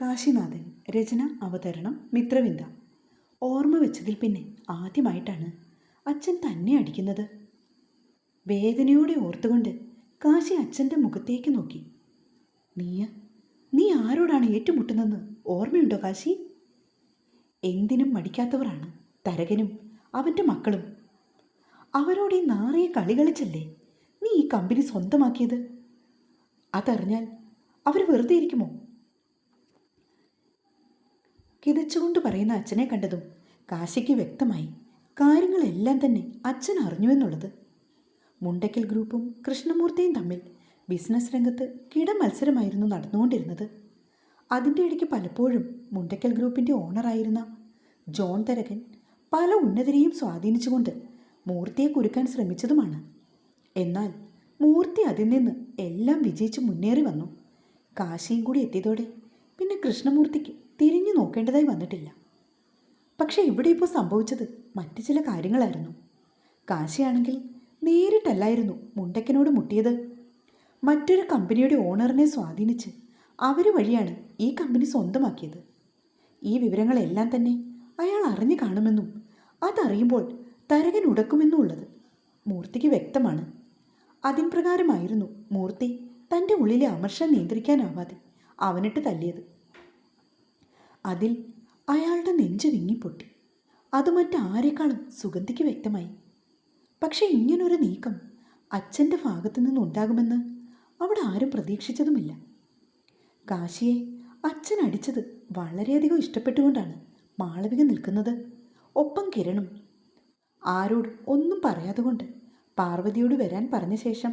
കാശിനാഥൻ രചന അവതരണം മിത്രവിന്ദ. ഓർമ്മ വെച്ചതിൽ പിന്നെ ആദ്യമായിട്ടാണ് അച്ഛൻ തന്നെ അടിക്കുന്നത്. വേദനയോടെ ഓർത്തുകൊണ്ട് കാശി അച്ഛന്റെ മുഖത്തേക്ക് നോക്കി. നീയ നീ ആരോടാണ് ഏറ്റുമുട്ടുന്നതെന്ന് ഓർമ്മയുണ്ടോ കാശി? എന്തിനും മടിക്കാത്തവരാണ് തരകനും അവന്റെ മക്കളും. അവരോട് ഈ നാറിയ കളി കളിച്ചല്ലേ നീ ഈ കമ്പനി സ്വന്തമാക്കിയത്? അതറിഞ്ഞാൽ അവർ വെറുതെ ഇരിക്കുമോ? കിതച്ചുകൊണ്ട് പറയുന്ന അച്ഛനെ കണ്ടതും കാശിക്ക് വ്യക്തമായി കാര്യങ്ങളെല്ലാം തന്നെ അച്ഛൻ അറിഞ്ഞുവെന്നുള്ളത് മുണ്ടക്കൽ ഗ്രൂപ്പും കൃഷ്ണമൂർത്തിയും തമ്മിൽ ബിസിനസ് രംഗത്ത് കിട മത്സരമായിരുന്നു നടന്നുകൊണ്ടിരുന്നത്. അതിന്റെ ഇടയ്ക്ക് പലപ്പോഴും മുണ്ടക്കൽ ഗ്രൂപ്പിന്റെ ഓണറായിരുന്ന ജോൺ തരകൻ പല ഉന്നതരെയും സ്വാധീനിച്ചുകൊണ്ട് മൂർത്തിയെ കുരുക്കാൻ ശ്രമിച്ചതുമാണ്. എന്നാൽ മൂർത്തി അതിൽ നിന്ന് എല്ലാം വിജയിച്ച് മുന്നേറി വന്നു. കാശിയും കൂടി എത്തിയതോടെ പിന്നെ കൃഷ്ണമൂർത്തിക്ക് തിരിഞ്ഞു നോക്കേണ്ടതായി വന്നിട്ടില്ല. പക്ഷേ ഇവിടെ ഇപ്പോൾ സംഭവിച്ചത് മറ്റു ചില കാര്യങ്ങളായിരുന്നു. കാശിയാണെങ്കിൽ നേരിട്ടല്ലായിരുന്നു മുണ്ടക്കനോട് മുട്ടിയത്. മറ്റൊരു കമ്പനിയുടെ ഓണറിനെ സ്വാധീനിച്ച് അവർ വഴിയാണ് ഈ കമ്പനി സ്വന്തമാക്കിയത്. ഈ വിവരങ്ങളെല്ലാം തന്നെ അയാൾ അറിഞ്ഞു കാണുമെന്നും അതറിയുമ്പോൾ തരകൻ ഉടക്കുമെന്നും ഉടക്കുമെന്നുള്ളത് മൂർത്തിക്ക് വ്യക്തമാണ്. അതിൻ പ്രകാരമായിരുന്നു മൂർത്തി തന്റെ ഉള്ളിലെ അമർഷം നിയന്ത്രിക്കാനാവാതെ അവനിട്ട് തല്ലിയത്. അതിൽ അയാളുടെ നെഞ്ച് വിങ്ങിപ്പൊട്ടി. അത് മറ്റാരെക്കാളും സുഗന്ധിക്ക് വ്യക്തമായി. പക്ഷേ ഇങ്ങനൊരു നീക്കം അച്ഛന്റെ ഭാഗത്തു നിന്നുണ്ടാകുമെന്ന് അവിടെ ആരും പ്രതീക്ഷിച്ചതുമില്ല. കാശിയെ അച്ഛൻ അടിച്ചത് വളരെയധികം ഇഷ്ടപ്പെട്ടുകൊണ്ടാണ് മാളവിക നിൽക്കുന്നത്. ഒപ്പം കിരണും ആരോട് ഒന്നും പറയാതെ കൊണ്ട് പാർവതിയോട് വരാൻ പറഞ്ഞ ശേഷം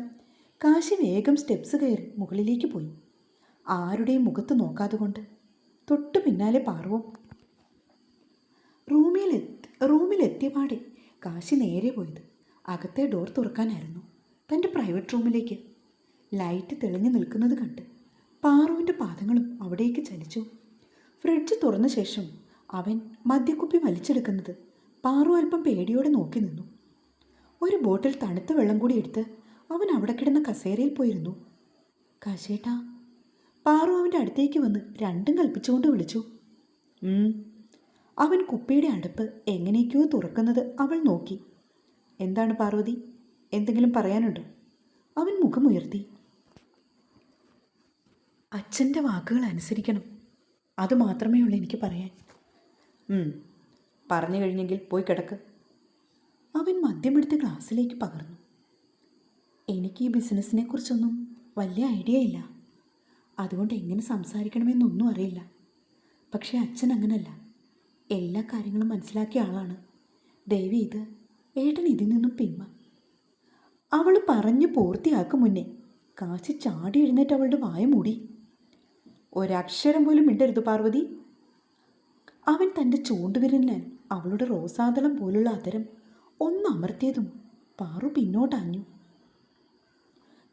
കാശി വേഗം സ്റ്റെപ്സ് കയറി മുകളിലേക്ക് പോയി. ആരുടെയും മുഖത്ത് നോക്കാതെ കൊണ്ട് തൊട്ടു പിന്നാലെ പാർവം. റൂമിലെത്തി റൂമിലെത്തിയപാടെ കാശി നേരെ പോയത്. അകത്തെ ഡോർ തുറക്കാനായിരുന്നു. തന്റെ പ്രൈവറ്റ് റൂമിലേക്ക്. ലൈറ്റ് തെളിഞ്ഞു നിൽക്കുന്നത് കണ്ട് പാറുവിന്റെ പാദങ്ങളും അവിടേക്ക് ചലിച്ചു. ഫ്രിഡ്ജ് തുറന്ന ശേഷം അവൻ മദ്യക്കുപ്പി വലിച്ചെടുക്കുന്നത് പാറു അല്പം പേടിയോടെ നോക്കി നിന്നു. ഒരു ബോട്ടിൽ തണുത്ത വെള്ളം കൂടി എടുത്ത് അവൻ അവിടെ കിടന്ന കസേരയിൽ പോയിരുന്നു. കാശേട്ടാ പാറു അവന്റെ അടുത്തേക്ക് വന്ന് രണ്ടും കൽപ്പിച്ചുകൊണ്ട് വിളിച്ചു. അവൻ കുപ്പിയുടെ അടുപ്പ് എങ്ങനെയൊക്കെയോ തുറക്കുന്നത് അവൾ നോക്കി. എന്താണ് പാർവതി? എന്തെങ്കിലും പറയാനുണ്ടോ? അവൻ മുഖമുയർത്തി. അച്ഛന്റെ വാക്കുകൾ അനുസരിക്കണം. അത് മാത്രമേ ഉള്ളൂ എനിക്ക് പറയാൻ. "ഉം. പറഞ്ഞു കഴിഞ്ഞെങ്കിൽ പോയി കിടക്ക്. അവൻ മദ്യമെടുത്ത് ഗ്ലാസ്സിലേക്ക് പകർന്നു. എനിക്ക് ഈ ബിസിനസ്സിനെ കുറിച്ചൊന്നും വലിയ ഐഡിയ ഇല്ല. അതുകൊണ്ട് എങ്ങനെ സംസാരിക്കണമെന്നൊന്നും അറിയില്ല. പക്ഷേ അച്ഛൻ അങ്ങനല്ല. എല്ലാ കാര്യങ്ങളും മനസ്സിലാക്കിയ ആളാണ്. ദേവി ഇത് ഏട്ടൻ ഇതിൽ നിന്നും പിന്മ അവൾ പറഞ്ഞു പൂർത്തിയാക്കും മുന്നേ കാശി ചാടി എഴുന്നേറ്റ് അവളുടെ വായ മൂടി. ഒരക്ഷരം പോലും ഇണ്ടരുത് പാർവതി. അവൻ തന്റെ ചൂണ്ടുവിരലിനാൽ അവളുടെ റോസാതളം പോലുള്ള അതരം ഒന്ന് അമർത്തിയതും പാറു പിന്നോട്ടാഞ്ഞു.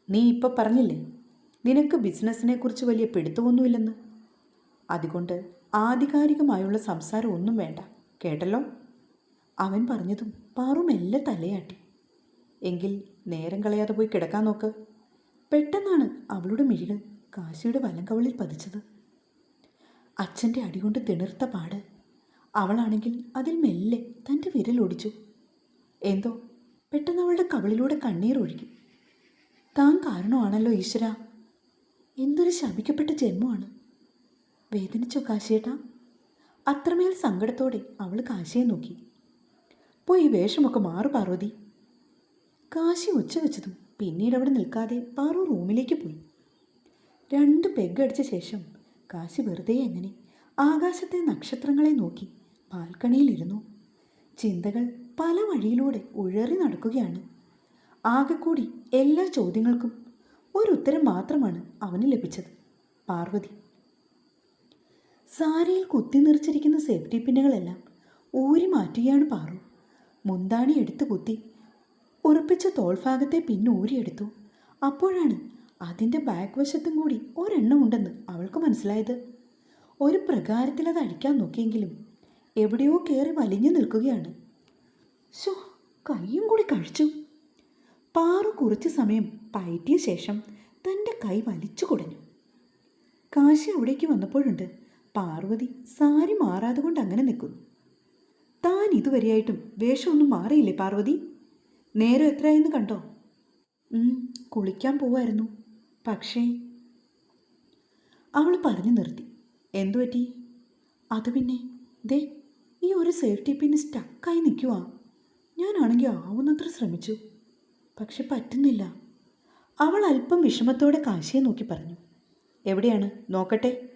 നീ ഇപ്പം പറഞ്ഞില്ലേ? നിനക്ക് ബിസിനസ്സിനെ കുറിച്ച് വലിയ പിടുത്തമൊന്നുമില്ലെന്ന്? അതുകൊണ്ട് ആധികാരികമായുള്ള സംസാരം ഒന്നും വേണ്ട കേട്ടല്ലോ? അവൻ പറഞ്ഞതും പാറു മെല്ലെ തലയാട്ടി. എങ്കിൽ നേരം കളയാതെ പോയി കിടക്കാൻ നോക്ക്. പെട്ടെന്നാണ് അവളുടെ മിഴികൾ കാശിയുടെ വലങ്കവളിൽ പതിച്ചത്. അച്ഛന്റെ അടികൊണ്ട് തിണർത്ത പാട്. അവളാണെങ്കിൽ അതിൽ മെല്ലെ തന്റെ വിരലൊടിച്ചു എന്തോ പെട്ടെന്ന് അവളുടെ കവളിലൂടെ കണ്ണീർ ഒഴുകി. താൻ കാരണമാണല്ലോ ഈശ്വര. എന്തൊരു ശപിക്കപ്പെട്ട ജന്മമാണ്. വേദനിച്ചോ കാശിയേട്ടാ? അത്രമേൽ സങ്കടത്തോടെ അവൾ കാശിയെ നോക്കി. പോയി വേഷമൊക്കെ മാറു പാർവതി. കാശി ഉച്ച വെച്ചതും പിന്നീട് അവിടെ നിൽക്കാതെ പാറു റൂമിലേക്ക് പോയി. രണ്ട് പെഗ് അടിച്ച ശേഷം കാശി വെറുതെ എങ്ങനെ ആകാശത്തെ നക്ഷത്രങ്ങളെ നോക്കി ബാൽക്കണിയിലിരുന്നു ചിന്തകൾ പല വഴിയിലൂടെ ഉഴറി നടക്കുകയാണ്. ആകെക്കൂടി എല്ലാ ചോദ്യങ്ങൾക്കും ഒരു ഉത്തരം മാത്രമാണ് അവന് ലഭിച്ചത്. പാർവതി. സാരിയിൽ കുത്തി നിറച്ചിരിക്കുന്ന സേഫ്റ്റി പിന്നുകളെല്ലാം ഊരി മാറ്റുകയാണ് പാറു. മുന്താണി എടുത്തു കുത്തി ഉറപ്പിച്ച തോൾഭാഗത്തെ പിന്നെ ഊരിയെടുത്തു. അപ്പോഴാണ് അതിന്റെ ബാക്ക് വശത്തും കൂടി ഒരെണ്ണം ഉണ്ടെന്ന് അവൾക്ക് മനസ്സിലായത്. ഒരു പ്രകാരത്തിൽ അത് അഴിക്കാൻ നോക്കിയെങ്കിലും എവിടെയോ കയറി വലിഞ്ഞു നിൽക്കുകയാണ്. ശോ കൈയും കൂടി കഴിച്ചു. പാറു കുറച്ച് സമയം പയറ്റിയ ശേഷം തന്റെ കൈ വലിച്ചു കുടഞ്ഞു. കാശി അവിടേക്ക് വന്നപ്പോഴുണ്ട് പാർവതി സാരി മാറാതെ കൊണ്ട് അങ്ങനെ നിൽക്കുന്നു. താൻ ഇതുവരെയായിട്ടും വേഷമൊന്നും മാറിയില്ലേ പാർവതി? നേരം എത്രയായെന്ന് കണ്ടോ? കുളിക്കാൻ പോവായിരുന്നു. പക്ഷേ അവൾ പറഞ്ഞു നിർത്തി. എന്തു പറ്റി? അത് പിന്നെ ദേ ഈ ഒരു സേഫ്റ്റി പിന്നെ സ്റ്റക്കായി നിൽക്കുവാ. ഞാനാണെങ്കിൽ ആവുന്നത്ര ശ്രമിച്ചു. പക്ഷെ പറ്റുന്നില്ല. അവൾ അല്പം വിഷമത്തോടെ കാശിയെ നോക്കി പറഞ്ഞു. എവിടെയാണ്? നോക്കട്ടെ.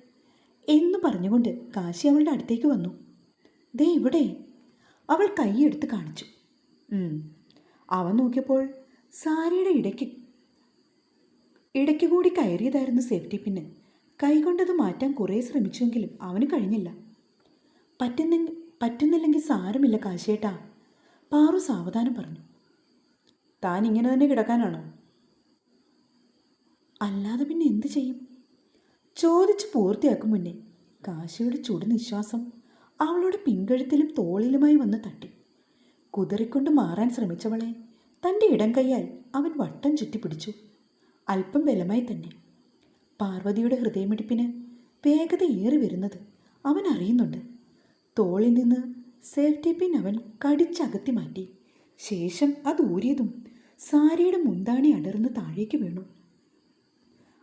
എന്ന് പറഞ്ഞുകൊണ്ട് കാശി അവളുടെ അടുത്തേക്ക് വന്നു. ദേ ഇവിടെ. അവൾ കൈയെടുത്ത് കാണിച്ചു. അവൻ നോക്കിയപ്പോൾ സാരിയുടെ ഇടയ്ക്ക് ഇടയ്ക്ക് കൂടി കയറിയതായിരുന്നു സേഫ്റ്റി പിന്നെ. കൈകൊണ്ടത് മാറ്റാൻ കുറേ ശ്രമിച്ചെങ്കിലും അവന് കഴിഞ്ഞില്ല. പറ്റുന്ന പറ്റുന്നില്ലെങ്കിൽ സാരമില്ല കാശിയേട്ടാ പാറു സാവധാനം പറഞ്ഞു. താൻ ഇങ്ങനെ തന്നെ കിടക്കാനാണോ? അല്ലാതെ പിന്നെ എന്ത് ചെയ്യും? ചോദിച്ച് പൂർത്തിയാക്കും മുന്നേ കാശിയുടെ ചുടുനിശ്വാസം അവളുടെ പിൻകഴുത്തിലും തോളിലുമായി വന്ന് തട്ടി. കുതിറിക്കൊണ്ട് മാറാൻ ശ്രമിച്ചവളെ തന്റെ ഇടം കൈയാൽ അവൻ വട്ടം ചുറ്റിപ്പിടിച്ചു. അല്പം ബലമായി തന്നെ. പാർവതിയുടെ ഹൃദയമിടിപ്പിന് ഏറി വരുന്നത് അവൻ അറിയുന്നുണ്ട്. തോളിൽ നിന്ന് സേഫ്റ്റി പിൻ അവൻ കടിച്ചകത്തി മാറ്റി. ശേഷം അത് ഊരിയതും സാരിയുടെ മുന്താണി അടർന്ന് താഴേക്ക് വീണു.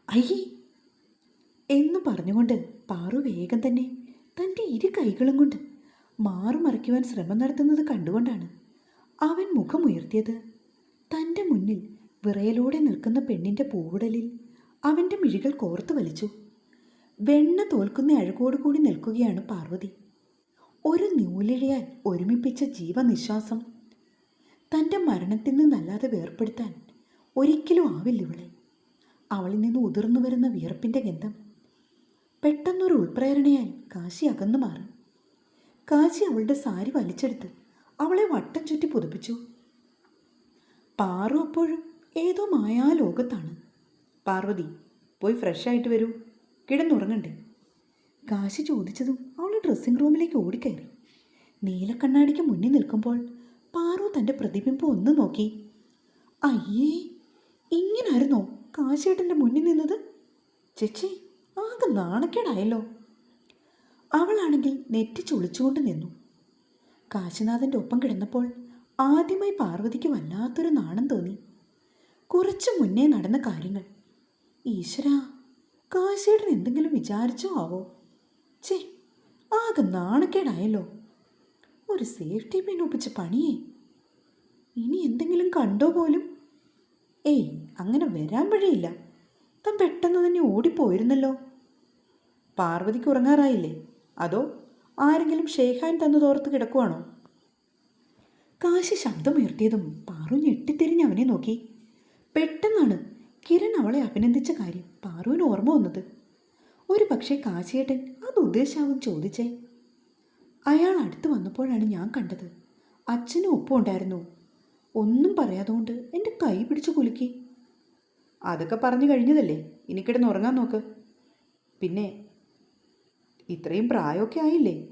അയ്യേ. എന്ന് പറഞ്ഞുകൊണ്ട് പാറു വേഗം തന്നെ തന്റെ ഇരു കൈകളും കൊണ്ട് മാറുമറയ്ക്കുവാൻ ശ്രമം നടത്തുന്നത് കണ്ടുകൊണ്ടാണ് അവൻ മുഖമുയർത്തിയത്. തന്റെ മുന്നിൽ വിറയലോടെ നിൽക്കുന്ന പെണ്ണിന്റെ പൂവുടലിൽ അവന്റെ മിഴികൾ കോർത്തു വലിച്ചു. വെണ്ണ തോൽക്കുന്ന അഴകോടുകൂടി നിൽക്കുകയാണ് പാർവതി. ഒരു നൂലിഴയാൽ ഒരുമിപ്പിച്ച ജീവനിശ്വാസം തന്റെ മരണത്തിൽ നിന്നല്ലാതെ വേർപ്പെടുത്താൻ ഒരിക്കലും ആവില്ല ഇവളെ. അവളിൽ നിന്ന് ഉതിർന്നു വരുന്ന വിയർപ്പിന്റെ ഗന്ധം. പെട്ടെന്നൊരു ഉൾപ്രേരണയായി കാശി അകന്നു മാറി. കാശി അവളുടെ സാരി വലിച്ചെടുത്ത് അവളെ വട്ടം ചുറ്റി പുതുപ്പിച്ചു. പാറു അപ്പോഴും ഏതോ മായാ ലോകത്താണ് പാർവതി പോയി ഫ്രഷായിട്ട് വരൂ. കിടന്നുറങ്ങണ്ടേ. കാശി ചോദിച്ചതും അവൾ ഡ്രസ്സിംഗ് റൂമിലേക്ക് ഓടിക്കയറി. നീലക്കണ്ണാടിക്ക് മുന്നിൽ നിൽക്കുമ്പോൾ പാറു തന്റെ പ്രതിബിംബം ഒന്ന് നോക്കി. അയ്യേ ഇങ്ങനായിരുന്നോ? കാശിയേട്ടന്റെ മുന്നിൽ നിന്നത്? ചേച്ചി ആകെ നാണക്കേടായല്ലോ. അവളാണെങ്കിൽ നെറ്റി ചുളിച്ചുകൊണ്ട് നിന്നു. കാശിനാഥന്റെ ഒപ്പം കിടന്നപ്പോൾ ആദ്യമായി പാർവതിക്ക് വല്ലാത്തൊരു നാണം തോന്നി. കുറച്ചു മുന്നേ നടന്ന കാര്യങ്ങൾ. ഈശ്വര കാശേടൻ എന്തെങ്കിലും വിചാരിച്ചോ ആവോ? ചേ ആകെ നാണക്കേടായല്ലോ. ഒരു സേഫ്റ്റി പിൻ ഒപ്പിച്ച പണിയേ. ഇനി എന്തെങ്കിലും കണ്ടോ പോലും? ഏയ് അങ്ങനെ വരാൻ വഴിയില്ല. താൻ പെട്ടെന്ന് തന്നെ ഓടിപ്പോയിരുന്നല്ലോ. പാർവതിക്ക് ഉറങ്ങാറായില്ലേ? അതോ ആരെങ്കിലും ഷെയ്ഖാൻ തന്നു തോർത്ത് കിടക്കുവാണോ? കാശി ശബ്ദമുയർത്തിയതും പാറു ഞെട്ടിത്തിരിഞ്ഞ് അവനെ നോക്കി. പെട്ടെന്നാണ് കിരൺ അവളെ അഭിനന്ദിച്ച കാര്യം പാറുവിന് ഓർമ്മ വന്നത്. ഒരു പക്ഷേ കാശിയേട്ടൻ അത് ഉദ്ദേശാവും ചോദിച്ചേ. അയാൾ അടുത്ത് വന്നപ്പോഴാണ് ഞാൻ കണ്ടത്. അച്ഛനും ഒപ്പം ഉണ്ടായിരുന്നു. ഒന്നും പറയാതുകൊണ്ട് എന്റെ കൈ പിടിച്ച് കുലുക്കി. അതൊക്കെ പറഞ്ഞു കഴിഞ്ഞതല്ലേ? ഇനി കിടന്ന് ഉറങ്ങാൻ നോക്ക്. പിന്നെ ഇത്രയും പ്രായമൊക്കെ ആയില്ലേ?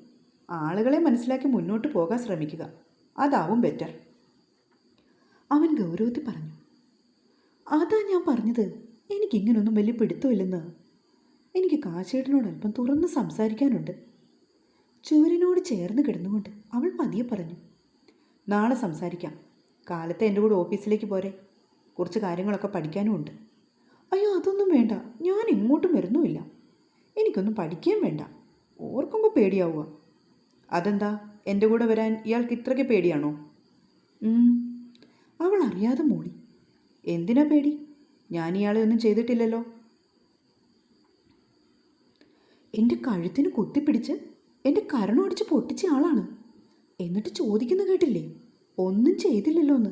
ആളുകളെ മനസ്സിലാക്കി മുന്നോട്ട് പോകാൻ ശ്രമിക്കുക. അതാവും ബെറ്റർ അവൻ ഗൗരവത്തിൽ പറഞ്ഞു അതാ ഞാൻ പറഞ്ഞത്. എനിക്കിങ്ങനൊന്നും വലിയ പിടുത്തമില്ലെന്ന്. എനിക്ക് കാശേട്ടനോട് അല്പം തുറന്ന് സംസാരിക്കാനുണ്ട്. ചുവരിനോട് ചേർന്ന് കിടന്നുകൊണ്ട് അവൾ പതിയെ പറഞ്ഞു നാളെ സംസാരിക്കാം. കാലത്തെ എന്റെ കൂടെ ഓഫീസിലേക്ക് പോരെ. കുറച്ച് കാര്യങ്ങളൊക്കെ പഠിക്കാനും ഉണ്ട്. അയ്യോ അതൊന്നും വേണ്ട. ഞാൻ എങ്ങോട്ടും വരുന്നുമില്ല. എനിക്കൊന്നും പഠിക്കുകയും വേണ്ട. ഓർക്കുമ്പോൾ പേടിയാവുക. അതെന്താ? എന്റെ കൂടെ വരാൻ ഇയാൾക്ക് ഇത്രയ്ക്ക് പേടിയാണോ? അവൾ അറിയാതെ മൂളി എന്തിനാ പേടി? ഞാൻ ഇയാളെ ഒന്നും ചെയ്തിട്ടില്ലല്ലോ. എന്റെ കഴുത്തിന് കുത്തിപ്പിടിച്ച് എന്റെ കരണമടിച്ച് പൊട്ടിച്ച ആളാണ്. എന്നിട്ട് ചോദിക്കുന്ന കേട്ടില്ലേ? ഒന്നും ചെയ്തില്ലല്ലോ എന്ന്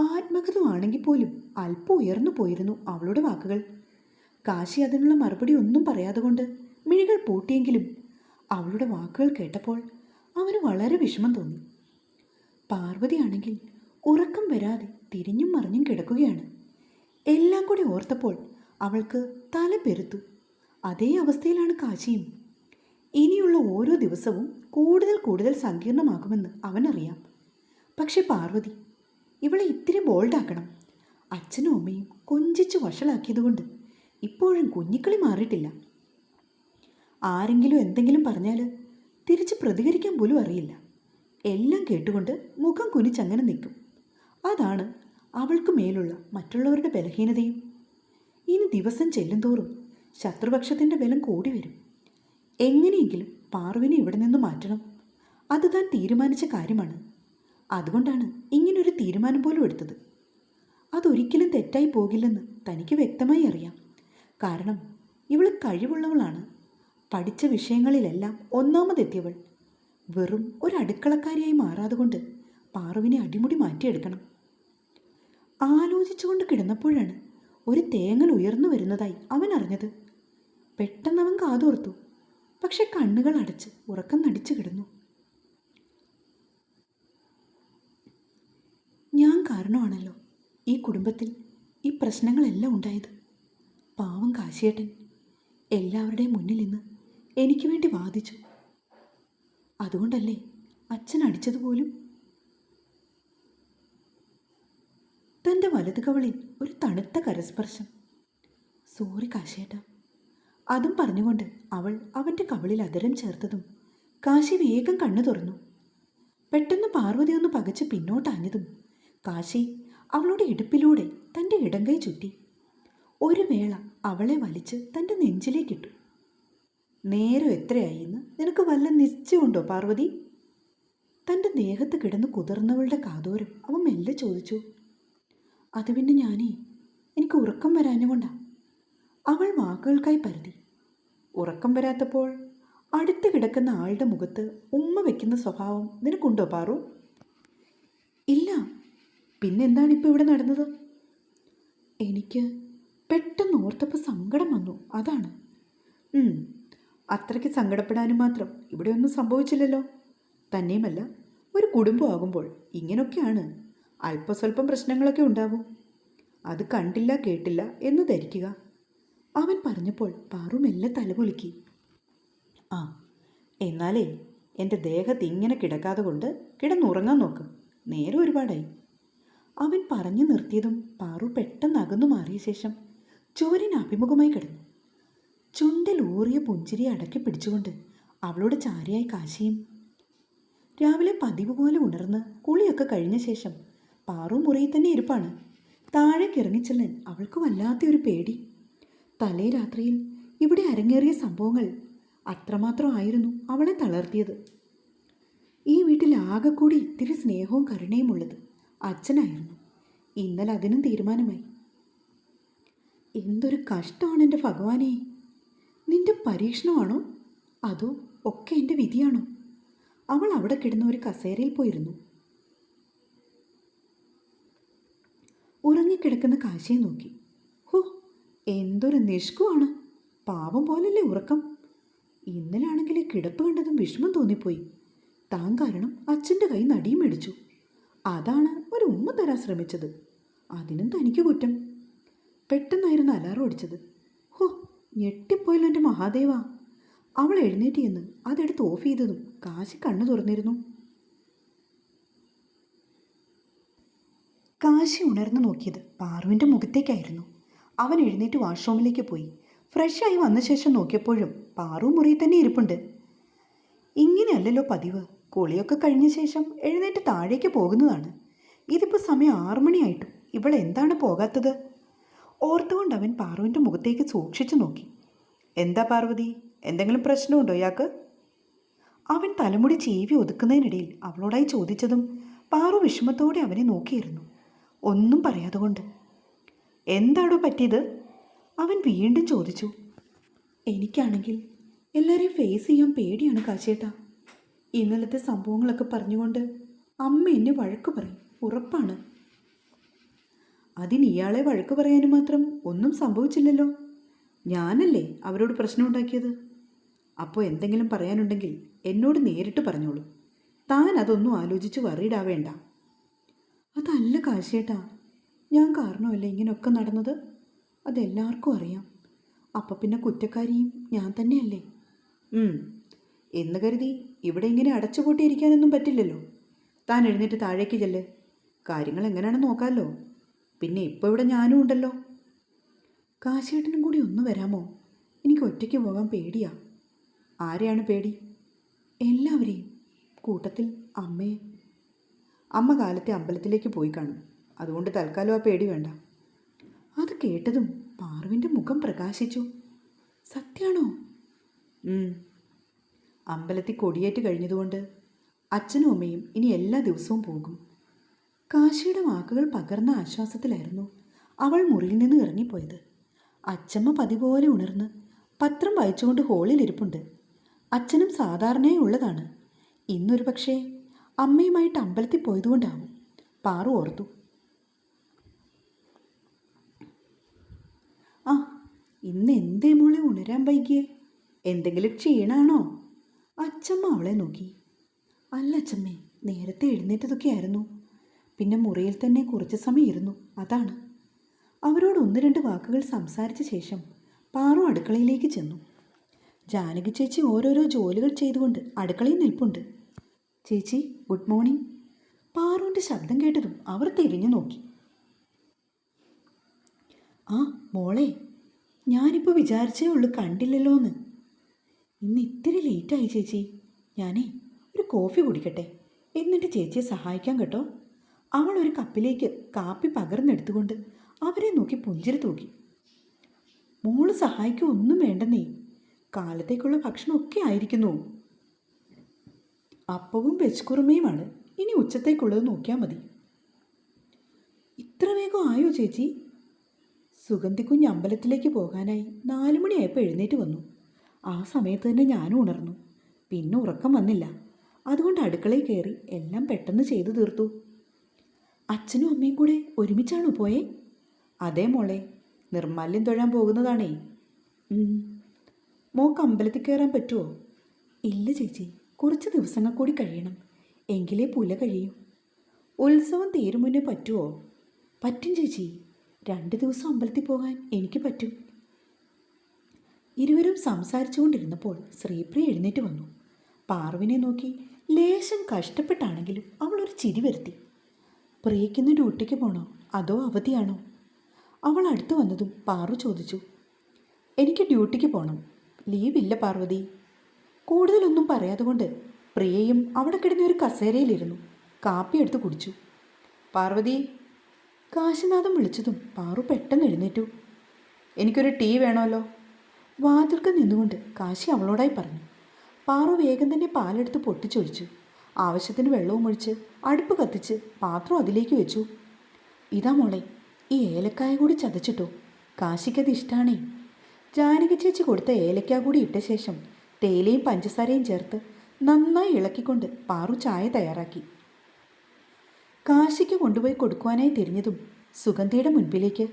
ആത്മകഥമാണെങ്കിൽ പോലും അല്പം ഉയർന്നു പോയിരുന്നു അവളുടെ വാക്കുകൾ. കാശി അതിനുള്ള മറുപടി ഒന്നും പറയാതെ കൊണ്ട് മിഴികൾ പൂട്ടിയെങ്കിലും അവളുടെ വാക്കുകൾ കേട്ടപ്പോൾ അവന് വളരെ വിഷമം തോന്നി. പാർവതിയാണെങ്കിൽ ഉറക്കം വരാതെ തിരിഞ്ഞും മറിഞ്ഞും കിടക്കുകയാണ്. എല്ലാം കൂടി ഓർത്തപ്പോൾ അവൾക്ക് തല പെരുത്തു അതേ അവസ്ഥയിലാണ് കാശിയും. ഇനിയുള്ള ഓരോ ദിവസവും കൂടുതൽ കൂടുതൽ സങ്കീർണമാകുമെന്ന് അവനറിയാം. പക്ഷെ പാർവതി ഇവളെ ഇത്തിരി ബോൾഡാക്കണം അച്ഛനും അമ്മയും കൊഞ്ചിച്ച് വഷളാക്കിയതുകൊണ്ട് ഇപ്പോഴും കുഞ്ഞിക്കളി മാറിയിട്ടില്ല. ആരെങ്കിലും എന്തെങ്കിലും പറഞ്ഞാൽ തിരിച്ച് പ്രതികരിക്കാൻ പോലും അറിയില്ല. എല്ലാം കേട്ടുകൊണ്ട് മുഖം കുനിച്ചങ്ങനെ നിൽക്കും. അതാണ് അവൾക്ക് മേലുള്ള മറ്റുള്ളവരുടെ ബലഹീനതയും. ഇനി ദിവസം ചെല്ലുന്തോറും ശത്രുപക്ഷത്തിന്റെ ബലം കൂടി വരും. എങ്ങനെയെങ്കിലും പാർവിനെ ഇവിടെ നിന്ന് മാറ്റണം. അത് താൻ തീരുമാനിച്ച കാര്യമാണ്. അതുകൊണ്ടാണ് ഇങ്ങനൊരു തീരുമാനം പോലും എടുത്തത്. അതൊരിക്കലും തെറ്റായി പോകില്ലെന്ന് തനിക്ക് വ്യക്തമായി അറിയാം. കാരണം ഇവൾ കഴിവുള്ളവളാണ്. പഠിച്ച വിഷയങ്ങളിലെല്ലാം ഒന്നാമതെത്തിയവൾ. വെറും ഒരു അടുക്കളക്കാരിയായി മാറാതെ കൊണ്ട് പാറുവിനെ അടിമുടി മാറ്റിയെടുക്കണം. ആലോചിച്ചുകൊണ്ട് കിടന്നപ്പോഴാണ് ഒരു തേങ്ങൽ ഉയർന്നു വരുന്നതായി അവൻ അറിഞ്ഞത്. പെട്ടെന്ന് അവൻ കാതോർത്തു. പക്ഷെ കണ്ണുകൾ അടച്ച് ഉറക്കം നടിച്ചു കിടന്നു. ഞാൻ കാരണമാണല്ലോ ഈ കുടുംബത്തിൽ ഈ പ്രശ്നങ്ങളെല്ലാം ഉണ്ടായത്. പാവം കാശിയേട്ടൻ എല്ലാവരുടെയും മുന്നിൽ നിന്ന് എനിക്ക് വേണ്ടി വാദിച്ചു. അതുകൊണ്ടല്ലേ അച്ഛൻ അടിച്ചതുപോലും തന്റെ വലത് കവളിൽ ഒരു തണുത്ത കരസ്പർശം. സോറി കാശിയേട്ട. അതും പറഞ്ഞുകൊണ്ട് അവൾ അവന്റെ കവളിൽ അതരം ചേർത്തതും കാശി വേഗം കണ്ണു തുറന്നു. പെട്ടെന്ന് പാർവതി ഒന്ന് പകച്ച് പിന്നോട്ടാഞ്ഞതും കാശി അവളുടെ ഇടുപ്പിലൂടെ തന്റെ ഇടങ്കൈ ചുറ്റി. ഒരു വേള അവളെ വലിച്ച് തന്റെ നെഞ്ചിലേക്കിട്ടു. നേരം എത്രയായിന്ന് നിനക്ക് വല്ല നിശ്ചയമുണ്ടോ പാർവതി? തന്റെ ദേഹത്ത് കിടന്ന് കുതിർന്നവളുടെ കാതോരം അവൻ മെല്ലെ ചോദിച്ചു. അത് പിന്നെ ഞാനേ എനിക്ക് ഉറക്കം വരാഞ്ഞുകൊണ്ടാ. അവൾ വാക്കുകൾക്കായി പരതി. ഉറക്കം വരാത്തപ്പോൾ അടുത്ത് കിടക്കുന്ന ആളുടെ മുഖത്ത് ഉമ്മ വെക്കുന്ന സ്വഭാവം നിനക്കുണ്ടോ പാറു? ഇല്ല പിന്നെന്താണ് ഇപ്പോൾ ഇവിടെ നടന്നത്? എനിക്ക് പെട്ടെന്ന് ഓർത്തപ്പോൾ സങ്കടം വന്നു. അതാണ്. അത്രയ്ക്ക് സങ്കടപ്പെടാനും മാത്രം ഇവിടെ ഒന്നും സംഭവിച്ചില്ലല്ലോ. തന്നെയുമല്ല ഒരു കുടുംബമാകുമ്പോൾ ഇങ്ങനൊക്കെയാണ് അല്പസ്വല്പം പ്രശ്നങ്ങളൊക്കെ ഉണ്ടാവും. അത് കണ്ടില്ല കേട്ടില്ല എന്ന് ധരിക്കുക. അവൻ പറഞ്ഞപ്പോൾ പാറു മെല്ലെ തലപൊലുക്കി ആ എന്നാലേ എന്റെ ദേഹത്ത് ഇങ്ങനെ കിടക്കാതെ കൊണ്ട് കിടന്നുറങ്ങാൻ നോക്ക്. നേരെ ഒരുപാടായി. അവൻ പറഞ്ഞു നിർത്തിയതും പാറു പെട്ടെന്ന് അകന്നു മാറിയ ശേഷം ചുവരിന് അഭിമുഖമായി കിടന്നു. ചുണ്ടിൽ ഊറിയ പുഞ്ചിരി അടക്കി പിടിച്ചുകൊണ്ട് അവളോട് ചാരിയായി കാശിയും. രാവിലെ പതിവ് പോലെ ഉണർന്ന് കുളിയൊക്കെ കഴിഞ്ഞ ശേഷം പാറു മുറിയിൽ തന്നെ ഇരിപ്പാണ്. താഴേക്ക് ഇറങ്ങിച്ചെല്ലാൻ അവൾക്ക് വല്ലാത്തൊരു പേടി. തലേ രാത്രിയിൽ ഇവിടെ അരങ്ങേറിയ സംഭവങ്ങൾ അത്രമാത്രം ആയിരുന്നു അവളെ തളർത്തിയത്. ഈ വീട്ടിൽ ആകെക്കൂടി കൂടി ഇത്തിരി സ്നേഹവും കരുണയും ഉള്ളത് അച്ഛനായിരുന്നു. ഇന്നലെ അതിനും തീരുമാനമായി. എന്തൊരു കഷ്ടമാണ് എന്റെ ഭഗവാനെ. നിന്റെ പരീക്ഷണമാണോ? അതോ ഒക്കെ എന്റെ വിധിയാണോ? അവൾ അവിടെ കിടന്ന ഒരു കസേരയിൽ പോയിരുന്നു. ഉറങ്ങിക്കിടക്കുന്ന കാശിയെ നോക്കി. ഹോ എന്തൊരു നിഷ്കുവാണ്. പാവം പോലല്ലേ ഉറക്കം. ഇന്നലാണെങ്കിൽ കിടപ്പ് കണ്ടതും വിഷമം തോന്നിപ്പോയി. താൻ കാരണം അച്ഛന്റെ കൈ നടിയും മേടിച്ചു. അതാണ് ഒരു ഉമ്മ തരാൻ ശ്രമിച്ചത്. അതിനും തനിക്ക് കുറ്റം. പെട്ടെന്നായിരുന്നു അലാറം അടിച്ചത്. ഹോ ഞെട്ടിപ്പോയല്ലോ എന്റെ മഹാദേവ. അവൾ എഴുന്നേറ്റ് ചെന്ന് അതെടുത്ത് ഓഫ് ചെയ്തതും കാശി കണ്ണു തുറന്നിരുന്നു. കാശി ഉണർന്നു നോക്കിയത് പാറുവിന്റെ മുഖത്തേക്കായിരുന്നു. അവൻ എഴുന്നേറ്റ് വാഷ്റൂമിലേക്ക് പോയി. ഫ്രഷായി വന്ന ശേഷം നോക്കിയപ്പോഴും പാറു മുറിയിൽ തന്നെ ഇരിപ്പുണ്ട്. ഇങ്ങനെയല്ലല്ലോ പതിവ്. കുളിയൊക്കെ കഴിഞ്ഞ ശേഷം എഴുന്നേറ്റ് താഴേക്ക് പോകുന്നതാണ്. ഇതിപ്പോൾ സമയം ആറു മണിയായിട്ടും ഇവൾ എന്താണ് പോകാത്തത്? ഓർത്തുകൊണ്ട് അവൻ പാർവിന്റെ മുഖത്തേക്ക് സൂക്ഷിച്ചു നോക്കി. എന്താ പാർവതി? എന്തെങ്കിലും പ്രശ്നമുണ്ടോ ഇയാൾക്ക്? അവൻ തലമുടി ചീവി ഒതുക്കുന്നതിനിടയിൽ അവളോടായി ചോദിച്ചതും പാറു വിഷമത്തോടെ അവനെ നോക്കിയിരുന്നു. ഒന്നും പറയാതെ കൊണ്ട് എന്താടോ പറ്റിയത്? അവൻ വീണ്ടും ചോദിച്ചു. എനിക്കാണെങ്കിൽ എല്ലാവരെയും ഫേസ് ചെയ്യാൻ പേടിയാണ് കാശേട്ടാ ഇന്നലത്തെ സംഭവങ്ങളൊക്കെ പറഞ്ഞുകൊണ്ട് അമ്മ എന്നെ വഴക്ക് പറയും. ഉറപ്പാണ്. അതിന് ഇയാളെ വഴക്ക് പറയാനും മാത്രം ഒന്നും സംഭവിച്ചില്ലല്ലോ. ഞാനല്ലേ അവരോട് പ്രശ്നമുണ്ടാക്കിയത് അപ്പോൾ എന്തെങ്കിലും പറയാനുണ്ടെങ്കിൽ എന്നോട് നേരിട്ട് പറഞ്ഞോളൂ. താൻ അതൊന്നും ആലോചിച്ച് വറീഡാവേണ്ട അതല്ല കാശിയേട്ടാ ഞാൻ കാരണമല്ലേ ഇങ്ങനെയൊക്കെ നടന്നത്? അതെല്ലാവർക്കും അറിയാം. അപ്പം പിന്നെ കുറ്റക്കാരിയും ഞാൻ തന്നെയല്ലേ? എന്ന് കരുതി ഇവിടെ ഇങ്ങനെ അടച്ചുപൂട്ടിയിരിക്കാനൊന്നും പറ്റില്ലല്ലോ. താൻ എഴുന്നേറ്റ് താഴേക്ക് ചെല്ല്. കാര്യങ്ങൾ എങ്ങനെയാണെന്ന് നോക്കാമല്ലോ പിന്നെ ഇപ്പോൾ ഇവിടെ ഞാനും ഉണ്ടല്ലോ. കാശേട്ടനും കൂടി ഒന്ന് വരാമോ? എനിക്ക് ഒറ്റയ്ക്ക് പോകാൻ പേടിയാ. ആരെയാണ് പേടി? എല്ലാവരെയും. കൂട്ടത്തിൽ അമ്മയെ. അമ്മ കാലത്തെ അമ്പലത്തിലേക്ക് പോയി കാണും. അതുകൊണ്ട് തൽക്കാലം ആ പേടി വേണ്ട. അത് കേട്ടതും പാറുവിന്റെ മുഖം പ്രകാശിച്ചു. സത്യാണോ. അമ്പലത്തിൽ കൊടിയേറ്റ് കഴിഞ്ഞതുകൊണ്ട് അച്ഛനും അമ്മയും ഇനി എല്ലാ ദിവസവും പോകും. കാശിയുടെ വാക്കുകൾ പകർന്ന ആശ്വാസത്തിലായിരുന്നു അവൾ മുറിയിൽ നിന്ന് ഇറങ്ങിപ്പോയത്. അച്ചമ്മ പതിപോലെ ഉണർന്ന് പത്രം വായിച്ചുകൊണ്ട് ഹോളിൽ ഇരിപ്പുണ്ട്. അച്ഛനും സാധാരണയായി ഉള്ളതാണ്. ഇന്നൊരു പക്ഷേ അമ്മയുമായിട്ട് അമ്പലത്തിൽ പോയതുകൊണ്ടാവും. പാറു ഓർത്തു. ആ ഇന്ന് എന്തേ മോളെ ഉണരാൻ വൈകിയേ? എന്തെങ്കിലും ക്ഷീണാണോ? അച്ചമ്മ അവളെ നോക്കി. അല്ല അച്ചമ്മേ നേരത്തെ എഴുന്നേറ്റതൊക്കെയായിരുന്നു. പിന്നെ മുറിയിൽ തന്നെ കുറച്ച് സമയം ഇരുന്നു അതാണ്. അവരോട് ഒന്ന് രണ്ട് വാക്കുകൾ സംസാരിച്ച ശേഷം പാറു അടുക്കളയിലേക്ക് ചെന്നു. ജാനകി ചേച്ചി ഓരോരോ ജോലികൾ ചെയ്തുകൊണ്ട് അടുക്കളയിൽ നിൽപ്പുണ്ട്. ചേച്ചി ഗുഡ് മോർണിംഗ്. പാറുവിന്റെ ശബ്ദം കേട്ടതും അവർ തിരിഞ്ഞു നോക്കി. ആ മോളെ ഞാനിപ്പോൾ വിചാരിച്ചേ ഉള്ളൂ കണ്ടില്ലല്ലോ എന്ന് ഇന്ന് ഇത്തിരി ലേറ്റായി ചേച്ചി. ഞാനേ ഒരു കോഫി കുടിക്കട്ടെ. എന്നിട്ട് ചേച്ചിയെ സഹായിക്കാം കേട്ടോ. അവൾ ഒരു കപ്പിലേക്ക് കാപ്പി പകർന്നെടുത്തുകൊണ്ട് അവരെ നോക്കി പുഞ്ചിരി തൂക്കി മോൾ സഹായിക്കുക ഒന്നും വേണ്ടെന്നേ. കാലത്തേക്കുള്ള ഭക്ഷണമൊക്കെ ആയിരിക്കുന്നു. അപ്പവും വെച്ചുകുറുമയുമാണ് ഇനി ഉച്ചത്തേക്കുള്ളത് നോക്കിയാൽ മതി. ഇത്ര വേഗം ആയോ ചേച്ചി? സുഗന്ധിക്കുഞ്ഞ് അമ്പലത്തിലേക്ക് പോകാനായി നാലു മണിയായപ്പോൾ എഴുന്നേറ്റ് വന്നു. ആ സമയത്ത് തന്നെ ഞാനും ഉണർന്നു. പിന്നെ ഉറക്കം വന്നില്ല. അതുകൊണ്ട് അടുക്കളയിൽ കയറി എല്ലാം പെട്ടെന്ന് ചെയ്തു തീർത്തു. അച്ഛനും അമ്മയും കൂടെ ഒരുമിച്ചാണോ പോയേ? അതേ മോളെ നിർമാല്യം തൊഴാൻ പോകുന്നതാണേ. മോക്ക് അമ്പലത്തിൽ കയറാൻ പറ്റുമോ ഇല്ല ചേച്ചി കുറച്ച് ദിവസങ്ങൾ കൂടി കഴിയണം. എങ്കിലേ പുല കഴിയൂ. ഉത്സവം തീരും മുന്നേ പറ്റുമോ പറ്റും ചേച്ചി. രണ്ട് ദിവസം അമ്പലത്തിൽ പോകാൻ എനിക്ക് പറ്റും. ഇരുവരും സംസാരിച്ചുകൊണ്ടിരുന്നപ്പോൾ ശ്രീപ്രിയ എഴുന്നേറ്റ് വന്നു. പാർവിനെ നോക്കി ലേശം കഷ്ടപ്പെട്ടാണെങ്കിലും അവൾ ഒരു ചിരി വരുത്തി. പ്രിയയ്ക്കിന്ന് ഡ്യൂട്ടിക്ക് പോണോ? അതോ അവധിയാണോ? അവൾ അടുത്ത് വന്നതും പാറു ചോദിച്ചു. എനിക്ക് ഡ്യൂട്ടിക്ക് പോകണം ലീവില്ല പാർവതി. കൂടുതലൊന്നും പറയാതെ കൊണ്ട് പ്രിയയും അവിടെ കിടന്ന ഒരു കസേരയിലിരുന്നു. കാപ്പി എടുത്ത് കുടിച്ചു. പാർവതി കാശിനാഥം വിളിച്ചതും പാറു പെട്ടെന്ന് എഴുന്നേറ്റു. എനിക്കൊരു ടീ വേണമല്ലോ. വാതിൽക്ക് നിന്നുകൊണ്ട് കാശി അവളോടായി പറഞ്ഞു. പാറു വേഗം തന്നെ പാലെടുത്ത് പൊട്ടിച്ചൊഴിച്ചു ആവശ്യത്തിന് വെള്ളവും ഒഴിച്ച് അടുപ്പ് കത്തിച്ച് പാത്രം അതിലേക്ക് വെച്ചു. ഇതാ മോളെ ഈ ഏലക്കായ കൂടി ചതച്ചിട്ടോ. കാശിക്കത് ഇഷ്ടാണേ. ജാനകി ചേച്ചി കൊടുത്ത ഏലക്ക കൂടി ഇട്ട ശേഷം തേയിലയും പഞ്ചസാരയും ചേർത്ത് നന്നായി ഇളക്കിക്കൊണ്ട് പാറു ചായ തയ്യാറാക്കി. കാശിക്ക് കൊണ്ടുപോയി കൊടുക്കുവാനായി തിരിഞ്ഞതും സുഗന്ധിയുടെ മുൻപിലേക്ക്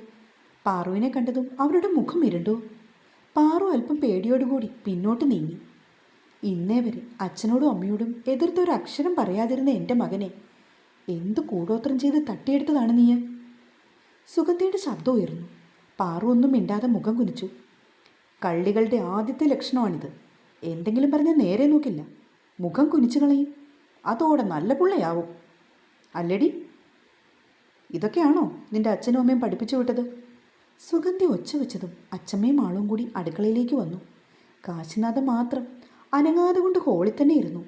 പാറുവിനെ കണ്ടതും അവരുടെ മുഖം ഇരുണ്ടു. പാറു അല്പം പേടിയോടുകൂടി പിന്നോട്ട് നീങ്ങി. ഇന്നേ വരെ അച്ഛനോടും അമ്മയോടും എതിർത്തൊരു അക്ഷരം പറയാതിരുന്ന എന്റെ മകനെ എന്ത് കൂടോത്രം ചെയ്ത് തട്ടിയെടുത്തതാണ് നീ സുഗന്ധിയുടെ ശബ്ദം ഉയർന്നു. പാറു ഒന്നും മിണ്ടാതെ മുഖം കുനിച്ചു. കള്ളികളുടെ ആദ്യത്തെ ലക്ഷണമാണിത്. എന്തെങ്കിലും പറഞ്ഞാൽ നേരെ നോക്കില്ല. മുഖം കുനിച്ചു കളയും. അതോടെ നല്ല പുള്ളയാവും. അല്ലടി? ഇതൊക്കെയാണോ നിന്റെ അച്ഛനും അമ്മയും പഠിപ്പിച്ചു വിട്ടത്? സുഗന്ധി ഒച്ച വെച്ചതും അച്ഛമ്മയും ആളും കൂടി അടുക്കളയിലേക്ക് വന്നു. കാശിനാഥൻ മാത്രം അനങ്ങാതെ കൊണ്ട് ഹോളിൽ തന്നെ ഇരുന്നു.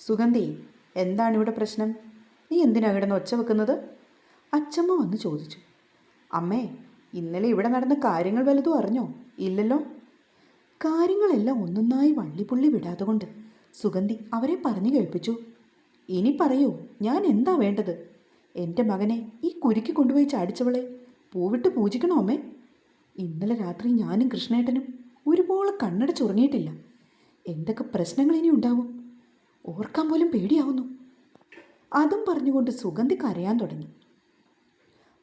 സുഗന്ധി എന്താണ് ഇവിടെ പ്രശ്നം? നീ എന്തിനാ കിടന്ന് ഒച്ച വെക്കുന്നത്? അച്ഛമ്മ വന്ന് ചോദിച്ചു. അമ്മേ ഇന്നലെ ഇവിടെ നടന്ന കാര്യങ്ങൾ വലുതും അറിഞ്ഞോ? ഇല്ലല്ലോ. കാര്യങ്ങളെല്ലാം ഒന്നൊന്നായി വള്ളിപ്പുള്ളി വിടാതെ കൊണ്ട് സുഗന്ധി അവരെ പറഞ്ഞു കേൾപ്പിച്ചു. ഇനി പറയൂ ഞാൻ എന്താ വേണ്ടത്? എന്റെ മകനെ ഈ കുരുക്കി കൊണ്ടുപോയി ചാടിച്ചവളെ പൂവിട്ട് പൂജിക്കണോ അമ്മേ? ഇന്നലെ രാത്രി ഞാനും കൃഷ്ണേട്ടനും ഒരുപോലെ കണ്ണടച്ചുറങ്ങിയിട്ടില്ല എന്തൊക്കെ പ്രശ്നങ്ങൾ ഇനി ഉണ്ടാവും? ഓർക്കാൻ പോലും പേടിയാവുന്നു. അതും പറഞ്ഞുകൊണ്ട് സുഗന്ധി കരയാൻ തുടങ്ങി.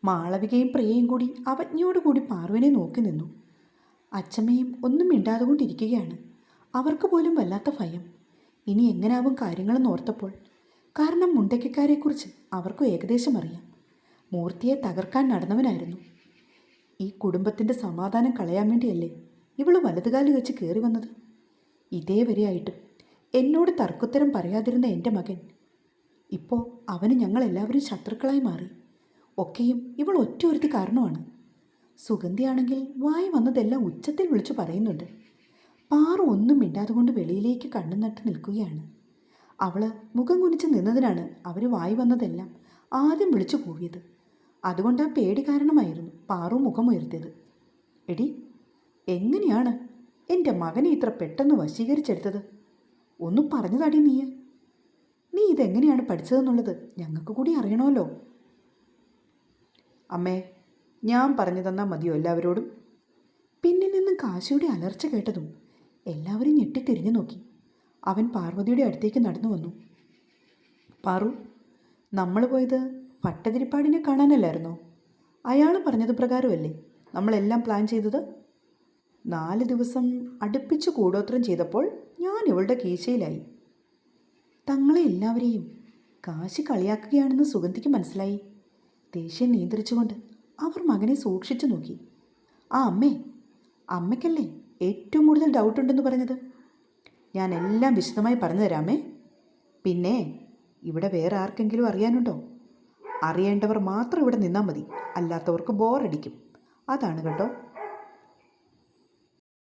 മാളവികയും പ്രിയയും കൂടി അവജ്ഞയോടുകൂടി പാർവനെ നോക്കി നിന്നു. അച്ഛമ്മയും ഒന്നും മിണ്ടാതെ കൊണ്ടിരിക്കുകയാണ്. അവർക്ക് പോലും വല്ലാത്ത ഭയം. ഇനി എങ്ങനാവും കാര്യങ്ങളെന്ന് ഓർത്തപ്പോൾ. കാരണം മുണ്ടക്കക്കാരെക്കുറിച്ച് അവർക്കും ഏകദേശം അറിയാം. മൂർത്തിയെ തകർക്കാൻ നടന്നവനായിരുന്നു. ഈ കുടുംബത്തിന്റെ സമാധാനം കളയാൻ വേണ്ടിയല്ലേ ഇവൾ വലതുകാലി വെച്ച് കയറി വന്നത്? ഇതേവരെയായിട്ടും എന്നോട് തർക്കുത്തരം പറയാതിരുന്ന എന്റെ മകൻ. ഇപ്പോൾ അവന് ഞങ്ങളെല്ലാവരും ശത്രുക്കളായി മാറി. ഒക്കെയും ഇവൾ ഒറ്റ ഒരുത്തി കാരണമാണ്. സുഗന്ധിയാണെങ്കിൽ വായി വന്നതെല്ലാം ഉച്ചത്തിൽ വിളിച്ചു പറയുന്നുണ്ട്. പാറു ഒന്നും മിണ്ടാതെ കൊണ്ട് വെളിയിലേക്ക് കണ്ണു നട്ട് നിൽക്കുകയാണ്. അവൾ മുഖം കുനിച്ച് നിന്നതിനാണ് അവർ വായി വന്നതെല്ലാം ആദ്യം വിളിച്ചു കൂവിയത്. അതുകൊണ്ട് പേടി കാരണമായിരുന്നു പാറു മുഖമുയർത്തിയത്. എടി എങ്ങനെയാണ്? എന്റെ മകനെ ഇത്ര പെട്ടെന്ന് വശീകരിച്ചെടുത്തത്? ഒന്നും പറഞ്ഞതാടി നീ നീ ഇതെങ്ങനെയാണ് പഠിച്ചതെന്നുള്ളത് ഞങ്ങൾക്ക് കൂടി അറിയണമല്ലോ. അമ്മേ ഞാൻ പറഞ്ഞു തന്നാൽ മതിയോ എല്ലാവരോടും? പിന്നിൽ നിന്നും കാശിയുടെ അലർച്ച കേട്ടതും എല്ലാവരും ഞെട്ടിത്തിരിഞ്ഞു നോക്കി. അവൻ പാർവതിയുടെ അടുത്തേക്ക് നടന്നു വന്നു. പാറു നമ്മൾ പോയത് ഭട്ടതിരിപ്പാടിനെ കാണാനല്ലായിരുന്നോ? അയാൾ പറഞ്ഞത് പ്രകാരമല്ലേ? നമ്മളെല്ലാം പ്ലാൻ ചെയ്തത്? നാല് ദിവസം അടുപ്പിച്ച് കൂടോത്രം ചെയ്തപ്പോൾ ഞാൻ ഇവളുടെ കീശയിലായി. തങ്ങളെ എല്ലാവരെയും കാശി കളിയാക്കുകയാണെന്ന് സുഗന്ധിക്ക് മനസ്സിലായി. ദേഷ്യം നിയന്ത്രിച്ചുകൊണ്ട് അവർ മകനെ സൂക്ഷിച്ചു നോക്കി. ആ അമ്മേ അമ്മയ്ക്കല്ലേ ഏറ്റവും കൂടുതൽ ഡൗട്ട് ഉണ്ടെന്ന് പറഞ്ഞത്? ഞാൻ എല്ലാം വിശദമായി പറഞ്ഞുതരാമേ പിന്നെ ഇവിടെ വേറെ ആർക്കെങ്കിലും അറിയാനുണ്ടോ? അറിയേണ്ടവർ മാത്രം ഇവിടെ നിന്നാൽ മതി. അല്ലാത്തവർക്ക് ബോറടിക്കും അതാണ് കേട്ടോ